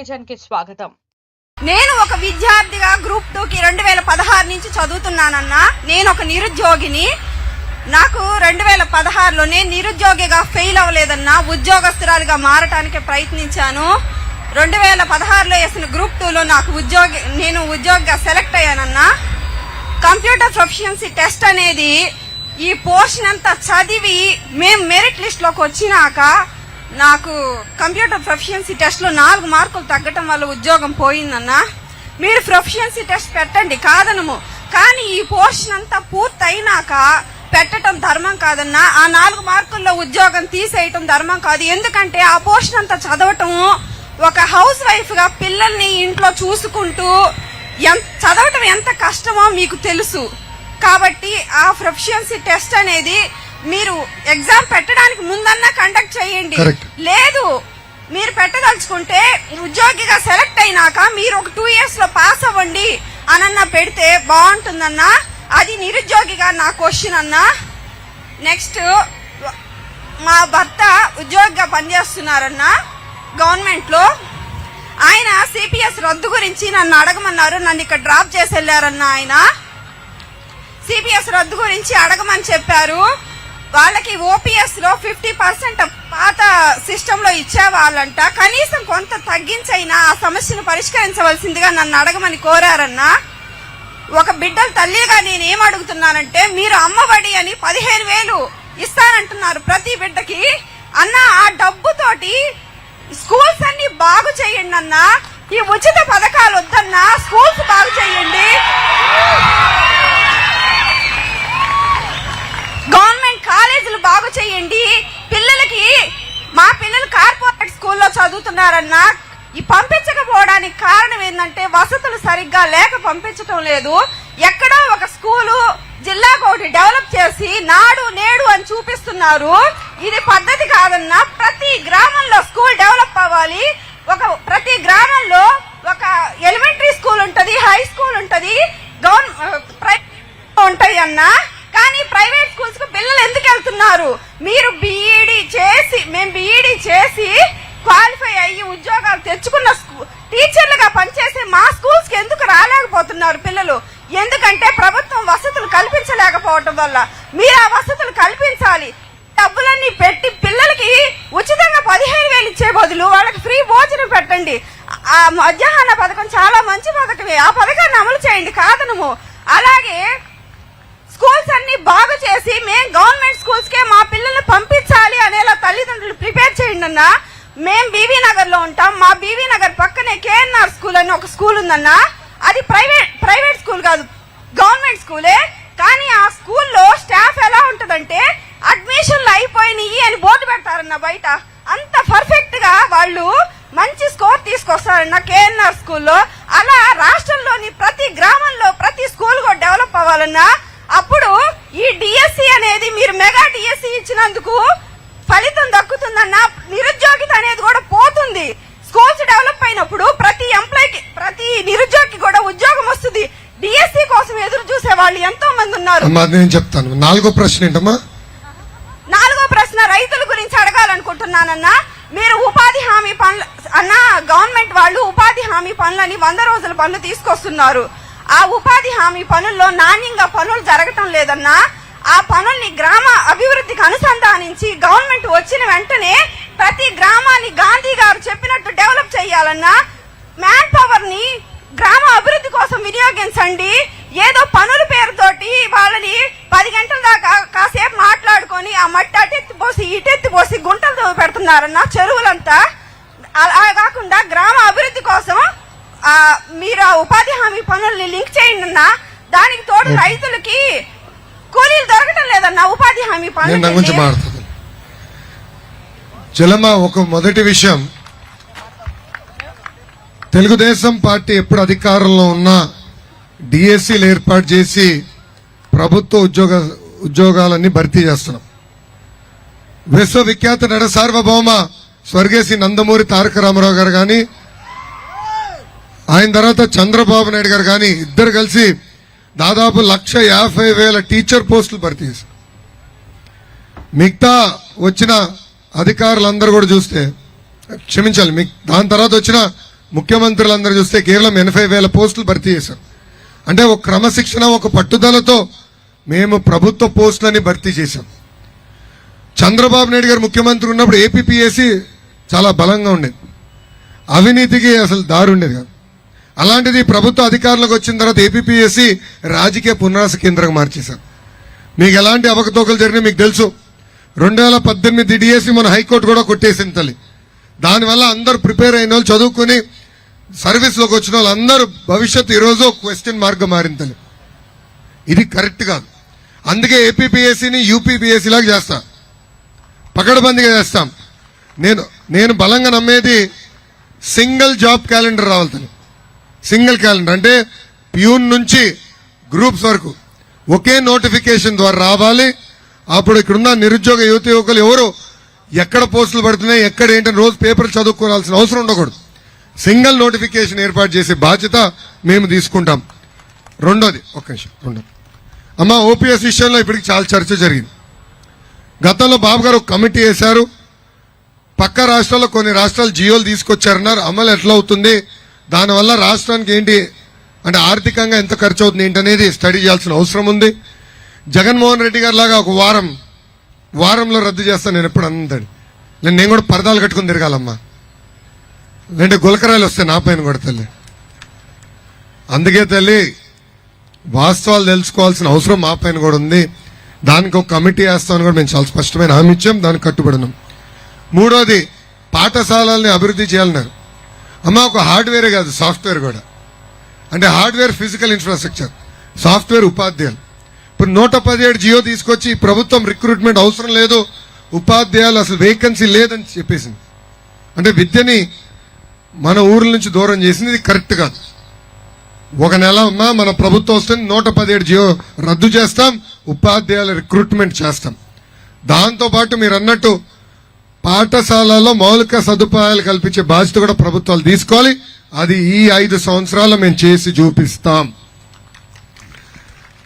టెలివిజన్కి స్వాగతం. నేను ఒక విద్యార్థిగా గ్రూప్ టూ కి రెండు వేల పదహారు నుంచి చదువుతున్నానన్నా నేను ఒక నిరుద్యోగిని. నాకు రెండు వేల పదహారులోనే నిరుద్యోగిగా ఫెయిల్ అవ్వలేదన్నా ఉద్యోగస్తురాలుగా మారటానికి ప్రయత్నించాను. రెండు వేల పదహారులో వేసిన గ్రూప్ టూలో నాకు ఉద్యోగి నేను ఉద్యోగిగా సెలెక్ట్ అయ్యానన్నా. కంప్యూటర్ ప్రొఫిషియన్సీ టెస్ట్ అనేది ఈ పోర్షన్ అంతా చదివి మేము మెరిట్ లిస్ట్లోకి వచ్చినాక నాకు కంప్యూటర్ ప్రొఫిషియన్సీ టెస్ట్లో నాలుగు మార్కులు తగ్గటం వల్ల ఉద్యోగం పోయిందన్నా. మీరు ప్రొఫిషియన్సీ టెస్ట్ పెట్టండి కాదనము. కానీ ఈ పోర్షన్ అంతా పూర్తయినాక పెట్టడం ధర్మం కాదన్నా. ఆ నాలుగు మార్కుల్లో ఉద్యోగం తీసేయటం ధర్మం కాదు. ఎందుకంటే ఆ పోర్షన్ అంతా చదవటం ఒక హౌస్ వైఫ్గా పిల్లల్ని ఇంట్లో చూసుకుంటూ ఎంత చదవటం ఎంత కష్టమో మీకు తెలుసు. కాబట్టి ఆ ప్రొఫిషియన్సీ టెస్ట్ అనేది మీరు ఎగ్జామ్ పెట్టడానికి ముందన్నా కండక్ట్ చేయండి. లేదు మీరు పెట్టదలుచుకుంటే ఉద్యోగిగా సెలెక్ట్ అయినాక మీరు ఒక టూ ఇయర్స్లో పాస్ అవ్వండి అనన్నా పెడితే బాగుంటుందన్నా? అది నిరుద్యోగిగా నా క్వశ్చన్ అన్నా. నెక్స్ట్ మా భర్త ఉద్యోగిగా పనిచేస్తున్నారన్నా గవర్నమెంట్లో ఆయన సిపిఎస్ రద్దు గురించి నన్ను అడగమన్నారు నన్ను ఇక్కడ డ్రాప్ చేసి వెళ్ళారన్న ఆయన. సిపిఎస్ రద్దు గురించి అడగమని చెప్పారు. వాళ్ళకి ఓపీఎస్లో ఫిఫ్టీ పర్సెంట్ పాత సిస్టమ్లో ఇచ్చేవాళ్ళంట. కనీసం కొంత తగ్గించైనా ఆ సమస్యను పరిష్కరించవలసిందిగా నన్ను అడగమని కోరారన్నా. ఒక బిడ్డల తల్లిగా నేను ఏం అడుగుతున్నానంటే మీరు అమ్మఒడి అని పదిహేను వేలు ఇస్తానంటున్నారు ప్రతి బిడ్డకి. అన్న ఆ డబ్బుతోటి స్కూల్స్ అన్ని బాగు చేయండి అన్న. ఈ ఉచిత పథకాలు వద్దన్నా స్కూల్స్ బాగు చేయండి. గవర్నమెంట్ కాలేజీలు బాగు చేయండి. పిల్లలకి మా పిల్లలు కార్పొరేట్ స్కూల్లో చదువుతున్నారన్నా ఈ పంపించకపోవడానికి కారణం ఏంటంటే వసతులు సరిగ్గా లేక పంపించటం లేదు. ఎక్కడో ఒక స్కూలు జిల్లాకు ఒకటి డెవలప్ చేసి నాడు నేడు అని చూపిస్తున్నారు. ఇది పద్ధతి కాదన్నా ప్రతి గ్రామంలో స్కూల్ డెవలప్ అవ్వాలి. ఒక ప్రతి గ్రామంలో ఒక ఎలిమెంటరీ స్కూల్ ఉంటది హై స్కూల్ ఉంటది గవర్నమెంట్ ఉంటాయి అన్నా కానీ ప్రైవేట్ స్కూల్స్కు పిల్లలు ఎందుకు వెళ్తున్నారు మీరు బీఈడి చేసి మేము బీఈడి చేసి క్వాలిఫై అయ్యి ఉద్యోగాలు తెచ్చుకున్న స్కూ- టీచర్లుగా పనిచేసే మా స్కూల్స్కి ఎందుకు రాలేకపోతున్నారు పిల్లలు ఎందుకంటే ప్రభుత్వం వసతులు కల్పించలేకపోవటం వల్ల మీరు ఆ వసతులు కల్పించాలి. డబ్బులన్నీ పెట్టి పిల్లలకి ఉచితంగా పదిహేను వేలు ఇచ్చే బదులు వాళ్ళకి ఫ్రీ భోజనం పెట్టండి. ఆ మధ్యాహ్న పథకం చాలా మంచి పథకమే ఆ పథకాన్ని అమలు చేయండి కాదనము. అలాగే స్కూల్స్ అన్ని బాగు చేసి మేము గవర్నమెంట్ స్కూల్స్కే మా పిల్లల్ని పంపించాలి అనేలా తల్లిదండ్రులు ప్రిపేర్ చేయండి అన్న. మేము బీవీ నగర్లో ఉంటాం. మా బీవీ నగర్ పక్కనే కేఎన్ఆర్ స్కూల్ అని ఒక స్కూల్ ఉందన్న. అది ప్రైవేట్ ప్రైవేట్ స్కూల్ కాదు. గవర్నమెంట్ స్కూలే. కానీ ఆ స్కూల్లో స్టాఫ్ ఎలా ఉంటుందంటే అడ్మిషన్లు అయిపోయినాయి అని బోర్డు పెడతారన్న బయట. అంత పర్ఫెక్ట్గా వాళ్ళు మంచి స్కోర్ తీసుకొస్తారన్న కేఎన్ఆర్ స్కూల్లో. అలా రాష్ట్రంలోని ప్రతి గ్రామంలో ప్రతి స్కూల్ కూడా డెవలప్ అవ్వాలన్నా అప్పుడు ఈ డిఎస్సి అనేది మీరు మెగా డిఎస్సి ఇచ్చినందుకు ఫలితం దక్కుతుందన్న నిరుద్యోగిత అనేది కూడా పోతుంది. స్కూల్స్ డెవలప్ అయినప్పుడు ప్రతి ఎంప్లాయీకి ప్రతి నిరుద్యోగికి కూడా ఉద్యోగం వస్తుంది. డిఎస్సి కోసం ఎదురు చూసే వాళ్ళు ఎంతో మంది ఉన్నారు. అమ్మా నేను చెప్తాను. నాలుగో ప్రశ్న ఏంటమ్మా? నాలుగో ప్రశ్న రైతుల గురించి అడగాలనుకుంటున్నానన్నా. మీరు ఉపాధి హామీ పనులు అన్న గవర్నమెంట్ వాళ్ళు ఉపాధి హామీ పనులని వంద రోజుల పనులు తీసుకొస్తున్నారు. ఆ ఉపాధి హామీ పనుల్లో నాణ్యంగా పనులు జరగటం లేదన్నా ఆ పనుల్ని గ్రామ అభివృద్ధికి అనుసంధానించి గవర్నమెంట్ వచ్చిన వెంటనే ప్రతి గ్రామాన్ని గాంధీ గారు చెప్పినట్టు డెవలప్ చేయాలన్నా మ్యాన్ పవర్ని గ్రామ అభివృద్ధి కోసం వినియోగించండి. ఏదో పనుల పేరుతోటి వాళ్ళని పది గంటల దాకా కాసేపు మాట్లాడుకొని ఆ మట్టి అటెత్తి పోసి ఇటెత్తి పోసి గుంటలు పెడుతున్నారన్న చెరువులంతా. అలా కాకుండా గ్రామ అభివృద్ధి కోసం మీరు ఆ ఉపాధి హామీ పనుల్ని లింక్ చేయండి అన్న. దానికి తోడు రైతులకి కూలీలు దొరకటం లేదన్న ఉపాధి హామీ పనులు ఒక మొదటి విషయం. తెలుగుదేశం పార్టీ ఎప్పుడు అధికారంలో ఉన్నా డిఎస్సీలు ఏర్పాటు చేసి ప్రభుత్వ ఉద్యోగ ఉద్యోగాలన్నీ భర్తీ చేస్తున్నాం. విశ్వవిఖ్యాత నడ సార్వభౌమ స్వర్గేసి నందమూరి తారక రామారావు గారు కానీ ఆయన తర్వాత చంద్రబాబు నాయుడు గారు కానీ ఇద్దరు కలిసి దాదాపు లక్ష యాభై వేల టీచర్ పోస్టులు భర్తీ చేశారు. మిగతా వచ్చిన అధికారులందరూ కూడా చూస్తే క్షమించాలి మిగ్- దాని తర్వాత వచ్చిన ముఖ్యమంత్రులందరూ చూస్తే కేవలం ఎనభై వేల పోస్టులు భర్తీ చేశారు. అంటే ఒక క్రమశిక్షణ ఒక పట్టుదలతో మేము ప్రభుత్వ పోస్టులని భర్తీ చేశాం. చంద్రబాబు నాయుడు గారు ముఖ్యమంత్రి ఉన్నప్పుడు ఏపీపీఎస్సి చాలా బలంగా ఉండేది. అవినీతికి అసలు దారి ఉండేది కాదు. అలాంటిది ప్రభుత్వ అధికారులకు వచ్చిన తర్వాత ఏపీపీఎస్సి రాజకీయ పునరాస కేంద్రంగా మార్చేశారు. మీకు ఎలాంటి అవకతవకలు జరిగినా మీకు తెలుసు. రెండు వేల పద్దెనిమిది డిఎస్సి మన హైకోర్టు కూడా కొట్టేసింది తల్లి. దానివల్ల అందరు ప్రిపేర్ అయిన వాళ్ళు చదువుకుని సర్వీస్లోకి వచ్చిన వాళ్ళు అందరూ భవిష్యత్తు ఈరోజు క్వశ్చన్ మార్క్ మారింది ఇది కరెక్ట్ కాదు. అందుకే ఏపీపీఎస్సీని యూపీపీఎస్సీ లాగా చేస్తా. పకడబందిగా చేస్తాం. నేను నేను బలంగా నమ్మేది సింగిల్ జాబ్ క్యాలెండర్ రావాలి తను సింగిల్ క్యాలెండర్ అంటే ప్యూన్ నుంచి గ్రూప్స్ వరకు. ఒకే నోటిఫికేషన్ ద్వారా రావాలి. అప్పుడు ఇక్కడున్న నిరుద్యోగ యువత యువకులు ఎవరు ఎక్కడ పోస్టులు పడుతున్నాయి ఎక్కడ ఏంటని రోజు పేపర్లు చదువుకోవాల్సిన అవసరం ఉండకూడదు. సింగిల్ నోటిఫికేషన్ ఏర్పాటు చేసే బాధ్యత మేము తీసుకుంటాం. రెండోది ఒక నిమిషం రెండోది అమ్మ ఓపీఎస్ విషయంలో ఇప్పటికి చాలా చర్చ జరిగింది. గతంలో బాబు గారు కమిటీ వేశారు. పక్క రాష్ట్రాల్లో కొన్ని రాష్ట్రాలు జియోలు తీసుకొచ్చారన్నారు. అమలు ఎట్లా అవుతుంది? దానివల్ల రాష్ట్రానికి ఏంటి? అంటే ఆర్థికంగా ఎంత ఖర్చు అవుతుంది ఏంటనేది స్టడీ చేయాల్సిన అవసరం ఉంది. జగన్మోహన్ రెడ్డి గారు లాగా ఒక వారం వారంలో రద్దు చేస్తాను నేను ఎప్పుడు అందండి నేను నేను కూడా పరదాలు కట్టుకుని తిరగాలమ్మా. రెండు గులకరాలు వస్తాయి నా పైన కూడా తల్లి. అందుకే తల్లి వాస్తవాలు తెలుసుకోవాల్సిన అవసరం మా పైన కూడా ఉంది. దానికి ఒక కమిటీ వేస్తామని కూడా మేము చాలా స్పష్టమైన హామీ ఇచ్చాం. దానికి కట్టుబడినాం. మూడోది పాఠశాలల్ని అభివృద్ధి చేయాలన్నారు. అమ్మ ఒక హార్డ్వేర్ కాదు సాఫ్ట్వేర్ కూడా. అంటే హార్డ్వేర్ ఫిజికల్ ఇన్ఫ్రాస్ట్రక్చర్ సాఫ్ట్వేర్ ఉపాధ్యాయులు. ఇప్పుడు నూట పదిహేడు జియో తీసుకొచ్చి ప్రభుత్వం రిక్రూట్మెంట్ అవసరం లేదు ఉపాధ్యాయులు అసలు వేకెన్సీ లేదని చెప్పేసింది. అంటే విద్యని మన ఊర్ల నుంచి దూరం చేసింది ఇది కరెక్ట్ కాదు. ఒక నెల ఉన్నా మన ప్రభుత్వం వస్తుంది నూట పదిహేడు జియో రద్దు చేస్తాం ఉపాధ్యాయుల రిక్రూట్మెంట్ చేస్తాం. దాంతో పాటు మీరు అన్నట్టు పాఠశాలలో మౌలిక సదుపాయాలు కల్పించే బాధ్యత కూడా ప్రభుత్వాలు తీసుకోవాలి. అది ఈ ఐదు సంవత్సరాలు మేము చేసి చూపిస్తాం.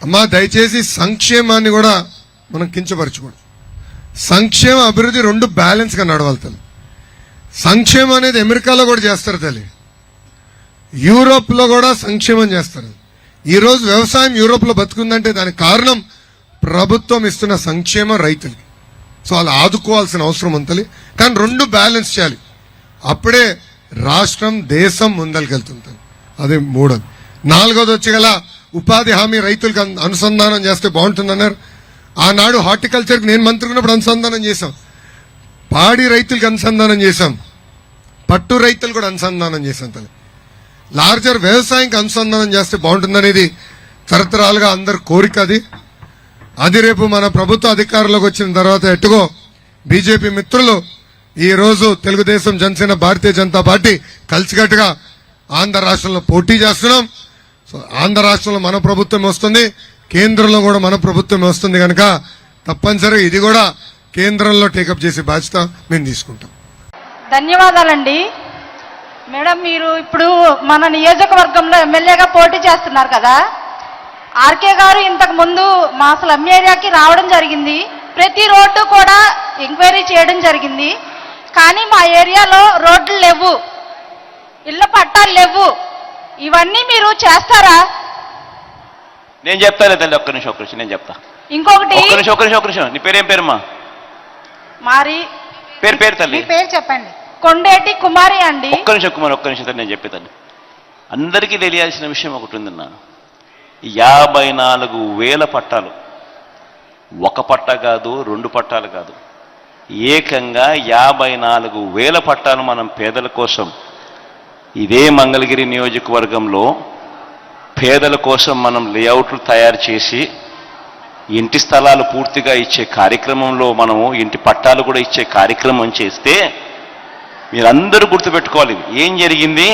అమ్మా దయచేసి సంక్షేమాన్ని కూడా మనం కించపరచకూడదు. సంక్షేమ అభివృద్ధి రెండు బ్యాలెన్స్గా నడవాలి సంక్షేమం అనేది అమెరికాలో కూడా చేస్తారు తల్లి. యూరోప్లో కూడా సంక్షేమం చేస్తారు. ఈరోజు వ్యవసాయం యూరోప్లో బతుకుందంటే దానికి కారణం ప్రభుత్వం ఇస్తున్న సంక్షేమం రైతులకి. సో అలా ఆదుకోవాల్సిన అవసరం ఉంటుంది కానీ రెండు బ్యాలెన్స్ చేయాలి. అప్పుడే రాష్ట్రం దేశం ముందరికెళ్తుంది అది మూడోది. నాలుగోది వచ్చి గల ఉపాధి హామీ రైతులకు అనుసంధానం చేస్తే బాగుంటుందన్నారు. ఆనాడు హార్టికల్చర్కి నేను మంత్రి ఉన్నప్పుడు అనుసంధానం చేశాం. పాడి రైతులకు అనుసంధానం చేశాం. పట్టు రైతులు కూడా అనుసంధానం చేశాం తల్లి. లార్జర్ వ్యవసాయంకి అనుసంధానం చేస్తే బాగుంటుందనేది తరతరాలుగా అందరి కోరిక అది. అది రేపు మన ప్రభుత్వ అధికారంలోకి వచ్చిన తర్వాత ఎట్టుగో బీజేపీ మిత్రులు ఈరోజు తెలుగుదేశం జనసేన భారతీయ జనతా పార్టీ కలిసికట్టుగా ఆంధ్ర రాష్ట్రంలో పోటీ చేస్తున్నాం. సో ఆంధ్ర రాష్ట్రంలో మన ప్రభుత్వం వస్తుంది. కేంద్రంలో కూడా మన ప్రభుత్వం వస్తుంది కనుక తప్పనిసరిగా ఇది కూడా కేంద్రంలో టేకప్ చేసే బాధ్యత మేము తీసుకుంటాం. ధన్యవాదాలండి. మేడం మీరు ఇప్పుడు మన నియోజకవర్గంలో ఎమ్మెల్యేగా పోటీ చేస్తున్నారు కదా. ఆర్కే గారు ఇంతకు ముందు మా స్లమ్ ఏరియాకి రావడం జరిగింది. ప్రతి రోడ్డు కూడా ఎంక్వైరీ చేయడం జరిగింది. కానీ మా ఏరియాలో రోడ్లు లేవు. ఇళ్ళ పట్టాలు లేవు. ఇవన్నీ మీరు చేస్తారా? నేను తల్లి ఒక్క నిమిషం ఒక్క నిమిషం నేను చెప్తా. ఇంకొకటి? ఒక్క నిమిషం ఒక్క నిమిషం ఒక్క నిమిషం. నీ పేరేం పేరుమా? మరి పేరు పేరు తల్లి. మీ పేరు చెప్పండి. కొండేటి కుమారి అండి. ఒక్క నిమిషం కుమార్ ఒక్క నిమిషం తల్లి నేను చెప్పే తల్లి. అందరికీ తెలియాల్సిన విషయం ఒకటి ఉందన్న. యాభై నాలుగు వేల పట్టాలు. ఒక పట్ట కాదు రెండు పట్టాలు కాదు. ఏకంగా యాభై నాలుగు వేల పట్టాలు మనం పేదల కోసం ఇదే మంగళగిరి నియోజకవర్గంలో పేదల కోసం మనం లేఅవుట్లు తయారు చేసి ఇంటి స్థలాలు పూర్తిగా ఇచ్చే కార్యక్రమంలో మనము ఇంటి పట్టాలు కూడా ఇచ్చే కార్యక్రమం చేస్తే మీరందరూ గుర్తుపెట్టుకోవాలి ఏం జరిగింది?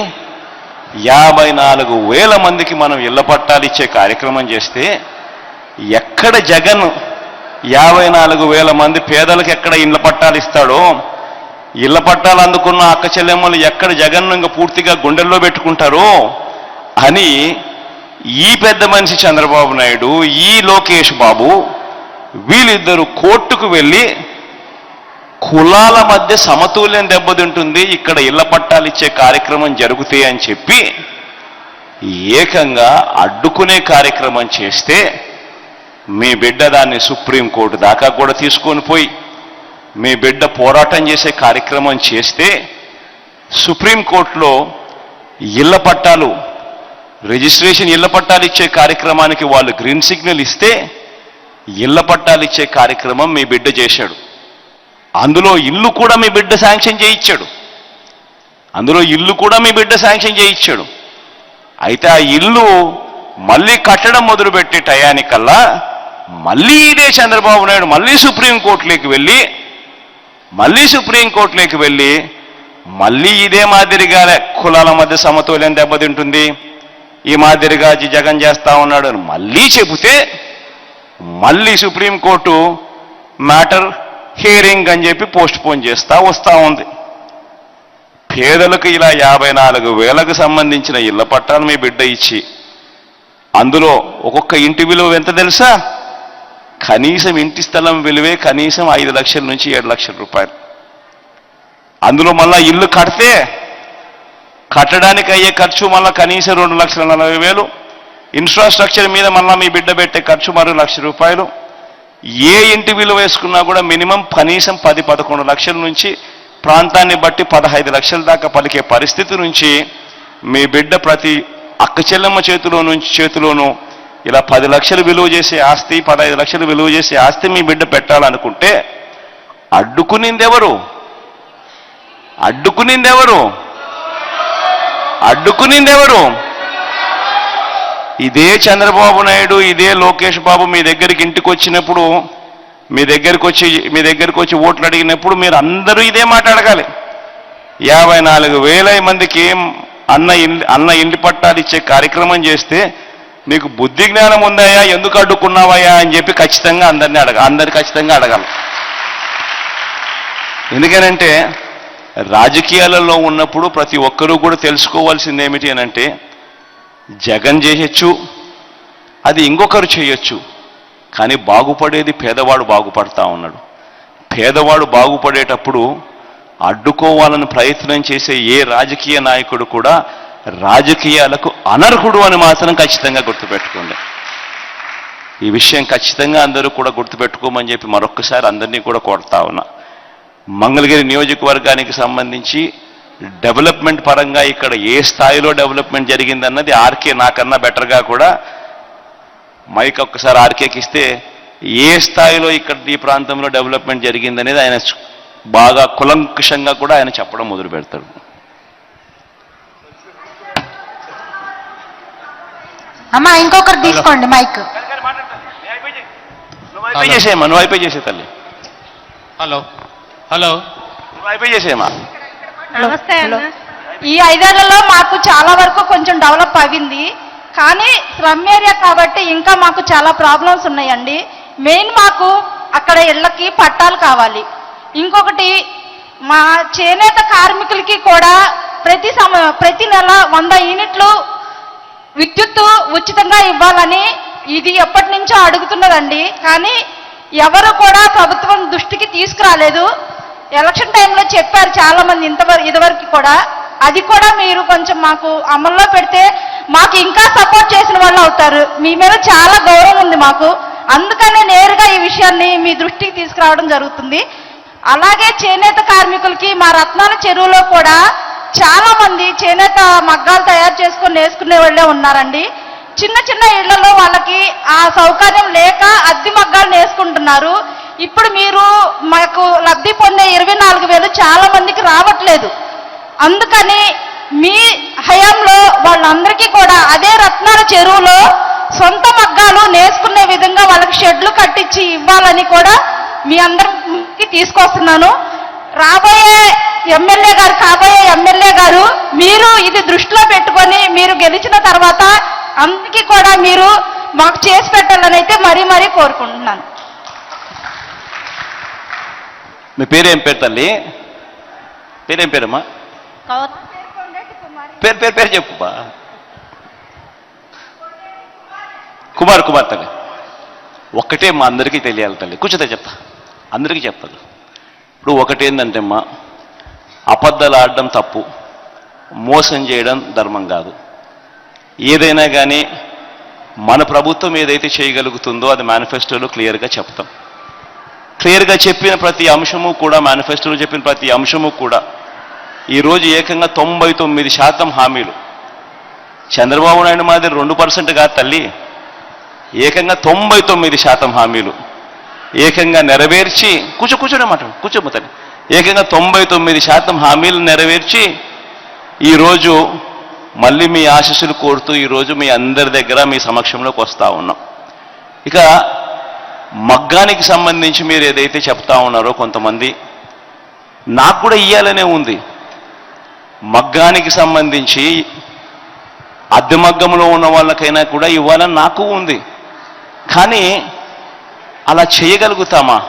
యాభై నాలుగు వేల మందికి మనం ఇళ్ళ పట్టాలు ఇచ్చే కార్యక్రమం చేస్తే ఎక్కడ జగన్ యాభై నాలుగు వేల మంది పేదలకు ఎక్కడ ఇళ్ళ పట్టాలు ఇస్తాడో ఇళ్ళ పట్టాలు అందుకున్న అక్క చెల్లెమ్మలు ఎక్కడ జగన్ ఇంకా పూర్తిగా గుండెల్లో పెట్టుకుంటారో అని ఈ పెద్ద మనిషి చంద్రబాబు నాయుడు ఈ లోకేష్ బాబు వీళ్ళిద్దరూ కోర్టుకు వెళ్ళి కులాల మధ్య సమతుల్యం దెబ్బతింటుంది ఇక్కడ ఇళ్ళ పట్టాలు ఇచ్చే కార్యక్రమం జరుగుతాయి అని చెప్పి ఏకంగా అడ్డుకునే కార్యక్రమం చేస్తే మీ బిడ్డ దాన్ని సుప్రీంకోర్టు దాకా కూడా తీసుకొని పోయి మీ బిడ్డ పోరాటం చేసే కార్యక్రమం చేస్తే సుప్రీంకోర్టులో ఇళ్ళ పట్టాలు రిజిస్ట్రేషన్ ఇళ్ళ పట్టాలు ఇచ్చే కార్యక్రమానికి వాళ్ళు గ్రీన్ సిగ్నల్ ఇస్తే ఇళ్ళ పట్టాలు ఇచ్చే కార్యక్రమం మీ బిడ్డ చేశాడు. అందులో ఇల్లు కూడా మీ బిడ్డ శాంక్షన్ చేయించాడు అందులో ఇల్లు కూడా మీ బిడ్డ శాంక్షన్ చేయించాడు అయితే ఆ ఇల్లు మళ్ళీ కట్టడం మొదలుపెట్టే టయానికల్లా మళ్ళీ ఇదే చంద్రబాబు నాయుడు మళ్ళీ సుప్రీంకోర్టులోకి వెళ్ళి మళ్ళీ సుప్రీంకోర్టులోకి వెళ్ళి మళ్ళీ ఇదే మాదిరిగా కులాల మధ్య సమతుల్యం దెబ్బతింటుంది. ఈ మాదిరిగా జగన్ చేస్తా ఉన్నాడు అని మళ్ళీ చెబితే మళ్ళీ సుప్రీంకోర్టు మ్యాటర్ హియరింగ్ అని చెప్పి పోస్ట్ పోన్ చేస్తా వస్తా ఉంది. పేదలకు ఇలా యాభై నాలుగు వేలకు సంబంధించిన ఇళ్ళ పట్టాలు మీ బిడ్డ ఇచ్చి అందులో ఒక్కొక్క ఇంటి విలువ ఎంత తెలుసా? కనీసం ఇంటి స్థలం విలువే కనీసం ఐదు లక్షల నుంచి ఏడు లక్షల రూపాయలు. అందులో మళ్ళా ఇల్లు కడితే కట్టడానికి అయ్యే ఖర్చు మళ్ళా కనీసం రెండు లక్షల నలభై వేలు. ఇన్ఫ్రాస్ట్రక్చర్ మీద మళ్ళా మీ బిడ్డ పెట్టే ఖర్చు మరో లక్ష రూపాయలు. ఏ ఇంటి విలువ వేసుకున్నా కూడా మినిమం కనీసం పది పదకొండు లక్షల నుంచి ప్రాంతాన్ని బట్టి పదహైదు లక్షల దాకా పలికే పరిస్థితి నుంచి మీ బిడ్డ ప్రతి అక్క చెల్లెమ్మ చేతిలో నుంచి చేతిలోనూ ఇలా పది లక్షలు విలువ చేసే ఆస్తి పదహైదు లక్షలు విలువ చేసే ఆస్తి మీ బిడ్డ పెట్టాలనుకుంటే అడ్డుకునిందెవరు? అడ్డుకునిందెవరు? అడ్డుకునిందెవరు? ఇదే చంద్రబాబు నాయుడు ఇదే లోకేష్ బాబు మీ దగ్గరికి ఇంటికి వచ్చినప్పుడు మీ దగ్గరికి వచ్చి మీ దగ్గరికి వచ్చి ఓట్లు అడిగినప్పుడు మీరు అందరూ ఇదే మాట అడగాలి. యాభై నాలుగు వేల మందికి అన్న ఇల్లు అన్న ఇంటి పట్టాలు ఇచ్చే కార్యక్రమం చేస్తే నీకు బుద్ధి జ్ఞానం ఉందాయా ఎందుకు అడ్డుకున్నావయ్యా అని చెప్పి ఖచ్చితంగా అందరినీ అడగ అందరు ఖచ్చితంగా అడగాలి. ఎందుకనంటే రాజకీయాలలో ఉన్నప్పుడు ప్రతి ఒక్కరూ కూడా తెలుసుకోవాల్సింది ఏమిటి అని అంటే జగన్ చేయొచ్చు అది ఇంకొకరు చేయొచ్చు కానీ బాగుపడేది పేదవాడు బాగుపడతా ఉన్నాడు. పేదవాడు బాగుపడేటప్పుడు అడ్డుకోవాలని ప్రయత్నం చేసే ఏ రాజకీయ నాయకుడు కూడా రాజకీయాలకు అనర్హుడు అని మాత్రం ఖచ్చితంగా గుర్తుపెట్టుకోండి. ఈ విషయం ఖచ్చితంగా అందరూ కూడా గుర్తుపెట్టుకోమని చెప్పి మరొక్కసారి అందరినీ కూడా కోరుతా ఉన్నా. మంగళగిరి నియోజకవర్గానికి సంబంధించి డెవలప్మెంట్ పరంగా ఇక్కడ ఏ స్థాయిలో డెవలప్మెంట్ జరిగిందన్నది ఆర్కే నాకన్నా బెటర్గా కూడా మైక్ ఒక్కసారి ఆర్కేకి ఇస్తే ఏ స్థాయిలో ఇక్కడ ఈ ప్రాంతంలో డెవలప్మెంట్ జరిగిందనేది ఆయన బాగా కులంకుషంగా కూడా ఆయన చెప్పడం మొదలు పెడతాడు. అమ్మా ఇంకొకరు తీసుకోండి మైక్. నువ్వు అయిపోయి చేసే తల్లి. హలో. హలో. అయిపోయి నమస్తే అన్న. ఈ ఐదేళ్ళలో మాకు చాలా వరకు కొంచెం డెవలప్ అయింది. కానీ స్లమ్ ఏరియా కాబట్టి ఇంకా మాకు చాలా ప్రాబ్లమ్స్ ఉన్నాయండి. మెయిన్ మాకు అక్కడ ఇళ్ళకి పట్టాలు కావాలి. ఇంకొకటి మా చేనేత కార్మికులకి కూడా ప్రతి సమ ప్రతి నెల వంద యూనిట్లు విద్యుత్తు ఉచితంగా ఇవ్వాలని ఇది ఎప్పటి నుంచో అడుగుతున్నదండి. కానీ ఎవరు కూడా ప్రభుత్వం దృష్టికి తీసుకురాలేదు. ఎలక్షన్ టైంలో చెప్పారు చాలా మంది ఇంతవరకు ఇదివరకు కూడా. అది కూడా మీరు కొంచెం మాకు అమల్లో పెడితే మాకు ఇంకా సపోర్ట్ చేసిన వాళ్ళు అవుతారు. మీ మీద చాలా గౌరవం ఉంది మాకు. అందుకనే నేరుగా ఈ విషయాన్ని మీ దృష్టికి తీసుకురావడం జరుగుతుంది. అలాగే చేనేత కార్మికులకి మా రత్నాల చెరువులో కూడా చాలా మంది చేనేత మగ్గాలు తయారు చేసుకొని నేసుకునే వాళ్ళే ఉన్నారండి. చిన్న చిన్న ఇళ్ళలో వాళ్ళకి ఆ సౌకర్యం లేక అద్దె మగ్గాలు నేసుకుంటున్నారు ఇప్పుడు మీరు మాకు లబ్ధి పొందే ఇరవై నాలుగు వేలు చాలా మందికి రావట్లేదు. అందుకని మీ హయాంలో వాళ్ళందరికీ కూడా అదే రత్నాల చెరువులో సొంత మగ్గాలు నేసుకునే విధంగా వాళ్ళకి షెడ్లు కట్టించి ఇవ్వాలని కూడా మీ అందరికి తీసుకొస్తున్నాను. రాబోయే ఎమ్మెల్యే గారు కాబోయే ఎమ్మెల్యే గారు మీరు ఇది దృష్టిలో పెట్టుకొని మీరు గెలిచిన తర్వాత అందరికీ కూడా మీరు మాకు చేసి పెట్టాలని అయితే మరీ మరీ కోరుకుంటున్నాను. మీ పేరేం పేరు తల్లి? పేరేం పేరమ్మా? పేరు పేరు పేరు చెప్పుబా కుమార్ కుమార్ తల్లి. ఒక్కటే మా అందరికీ తెలియాలి తల్లి. కూర్చోతే చెప్తా. అందరికీ చెప్తాను. ఇప్పుడు ఒకటేందంటే అమ్మా అబద్ధాలు ఆడడం తప్పు మోసం చేయడం ధర్మం కాదు. ఏదైనా కానీ మన ప్రభుత్వం ఏదైతే చేయగలుగుతుందో అది మేనిఫెస్టోలో క్లియర్గా చెప్తాం. క్లియర్గా చెప్పిన ప్రతి అంశము కూడా మేనిఫెస్టోలో చెప్పిన ప్రతి అంశము కూడా ఈరోజు ఏకంగా తొంభై తొమ్మిది శాతం హామీలు. చంద్రబాబు నాయుడు మాదిరి రెండు పర్సెంట్ కాదు తల్లి. ఏకంగా తొంభై తొమ్మిది శాతం హామీలు. ఏకంగా నెరవేర్చి కూర్చో కూర్చోనే మాట కూర్చోమ్మ తల్లి. ఏకంగా తొంభై తొమ్మిది శాతం హామీలు నెరవేర్చి ఈరోజు మళ్ళీ మీ ఆశీస్సులు కోరుతూ ఈరోజు మీ అందరి దగ్గర మీ సమక్షంలోకి వస్తూ ఉన్నాం. ఇక మగ్గానికి సంబంధించి మీరు ఏదైతే చెప్తా ఉన్నారో కొంతమంది నాకు కూడా ఇయ్యాలనే ఉంది. మగ్గానికి సంబంధించి అద్దె మగ్గంలో ఉన్న వాళ్ళకైనా కూడా ఇవ్వాలని నాకు ఉంది. కానీ అలా చేయగలుగుతామా?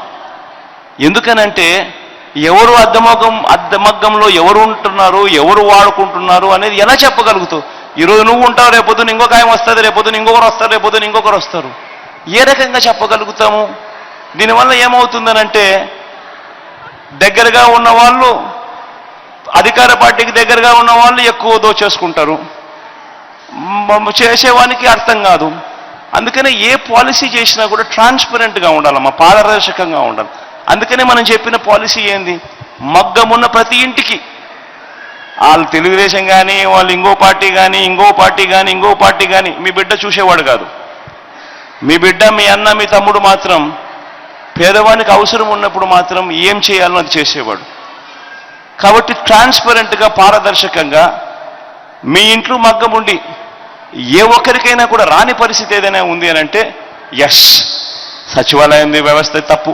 ఎందుకనంటే ఎవరు అద్దమగ్గం అద్దమగ్గంలో ఎవరు ఉంటున్నారు ఎవరు వాడుకుంటున్నారు అనేది ఎలా చెప్పగలుగుతావు? ఈరోజు నువ్వు ఉంటావు రేపొద్దున ఇంకొక ఆయన వస్తుంది రేపొద్దున ఇంకొకరు వస్తారు రేపొద్దున ఇంకొకరు వస్తారు. ఏ రకంగా చెప్పగలుగుతాము? దీనివల్ల ఏమవుతుందనంటే దగ్గరగా ఉన్న వాళ్ళు అధికార పార్టీకి దగ్గరగా ఉన్న వాళ్ళు ఎక్కువ దోచేసుకుంటారు చేసేవానికి అర్థం కాదు. అందుకనే ఏ పాలసీ చేసినా కూడా ట్రాన్స్పరెంట్గా ఉండాలమ్మా పారదర్శకంగా ఉండాలి. అందుకనే మనం చెప్పిన పాలసీ ఏంది? మగ్గమున్న ప్రతి ఇంటికి. వాళ్ళు తెలుగుదేశం కానీ వాళ్ళు ఇంకో పార్టీ కానీ ఇంకో పార్టీ కానీ ఇంకో పార్టీ కానీ మీ బిడ్డ చూసేవాడు కాదు. మీ బిడ్డ మీ అన్న మీ తమ్ముడు మాత్రం పేదవానికి అవసరం ఉన్నప్పుడు మాత్రం ఏం చేయాలో అది చేసేవాడు. కాబట్టి ట్రాన్స్పరెంట్గా పారదర్శకంగా మీ ఇంట్లో మగ్గం ఉండి ఏ ఒక్కరికైనా కూడా రాని పరిస్థితి ఏదైనా ఉంది అని అంటే ఎస్ సచివాలయం వ్యవస్థ తప్పు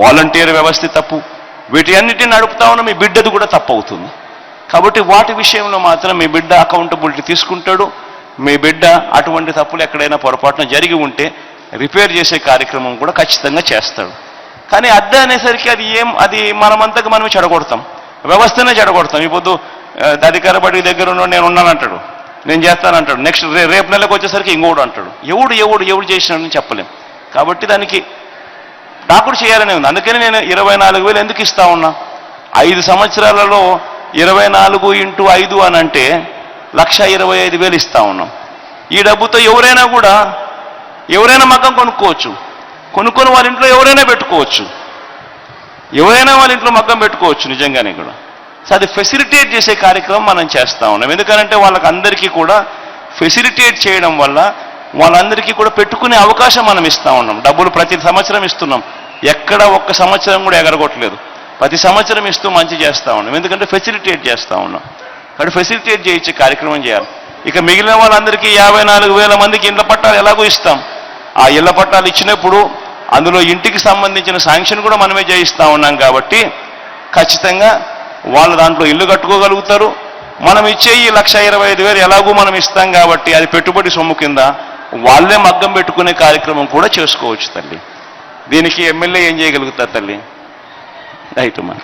వాలంటీర్ వ్యవస్థ తప్పు వీటి అన్నిటిని నడుపుతా ఉన్న మీ బిడ్డది కూడా తప్పు అవుతుంది. కాబట్టి వాటి విషయంలో మాత్రం మీ బిడ్డ అకౌంటబిలిటీ తీసుకుంటాడు. మీ బిడ్డ అటువంటి తప్పులు ఎక్కడైనా పొరపాటున జరిగి ఉంటే రిపేర్ చేసే కార్యక్రమం కూడా ఖచ్చితంగా చేస్తాడు. కానీ అద్దె అనేసరికి అది ఏం అది మనమంతకు మనమే చెడగొడతాం. వ్యవస్థనే చెడగొడతాం. ఇప్పుడు పొద్దు అధికార పార్టీ దగ్గర ఉన్న నేను ఉన్నానంటాడు. నేను చేస్తానంటాడు. నెక్స్ట్ రే రేపు నెలకు వచ్చేసరికి ఇంకోడు అంటాడు. ఎవడు ఎవడు ఎవడు చేసినాడని చెప్పలేం. కాబట్టి దానికి నాకు చేయాలనే ఉంది. అందుకని నేను ఇరవై నాలుగు వేలు ఎందుకు ఇస్తా ఉన్నా? ఐదు సంవత్సరాలలో ఇరవై నాలుగు ఇంటూ ఐదు అని అంటే లక్ష ఇరవై ఐదు వేలు ఇస్తా ఉన్నాం. ఈ డబ్బుతో ఎవరైనా కూడా ఎవరైనా మగ్గం కొనుక్కోవచ్చు. కొనుక్కొని వాళ్ళ ఇంట్లో ఎవరైనా పెట్టుకోవచ్చు. ఎవరైనా వాళ్ళ ఇంట్లో మగ్గం పెట్టుకోవచ్చు నిజంగానే కూడా. సో అది ఫెసిలిటేట్ చేసే కార్యక్రమం మనం చేస్తూ ఉన్నాం. ఎందుకంటే వాళ్ళకి అందరికీ కూడా ఫెసిలిటేట్ చేయడం వల్ల వాళ్ళందరికీ కూడా పెట్టుకునే అవకాశం మనం ఇస్తా ఉన్నాం. డబ్బులు ప్రతి సంవత్సరం ఇస్తున్నాం. ఎక్కడ ఒక్క సంవత్సరం కూడా ఎగరగొట్టలేదు. ప్రతి సంవత్సరం ఇస్తూ మంచి చేస్తా ఉన్నాం. ఎందుకంటే ఫెసిలిటేట్ చేస్తా ఉన్నాం. కాబట్టి ఫెసిలిటేట్ చేయించే కార్యక్రమం చేయాలి. ఇక మిగిలిన వాళ్ళందరికీ యాభై నాలుగు వేల మందికి ఇళ్ళ పట్టాలు ఎలాగో ఇస్తాం. ఆ ఇళ్ళ పట్టాలు ఇచ్చినప్పుడు అందులో ఇంటికి సంబంధించిన శాంక్షన్ కూడా మనమే చేయిస్తా ఉన్నాం కాబట్టి ఖచ్చితంగా వాళ్ళు దాంట్లో ఇల్లు కట్టుకోగలుగుతారు. మనం ఇచ్చే ఈ లక్ష ఇరవై ఐదు వేలు ఎలాగూ మనం ఇస్తాం కాబట్టి అది పెట్టుబడి సొమ్ము కింద వాళ్ళే మగ్గం పెట్టుకునే కార్యక్రమం కూడా చేసుకోవచ్చు తల్లి. దీనికి ఎమ్మెల్యే ఏం చేయగలుగుతారు తల్లి? రైట్ మా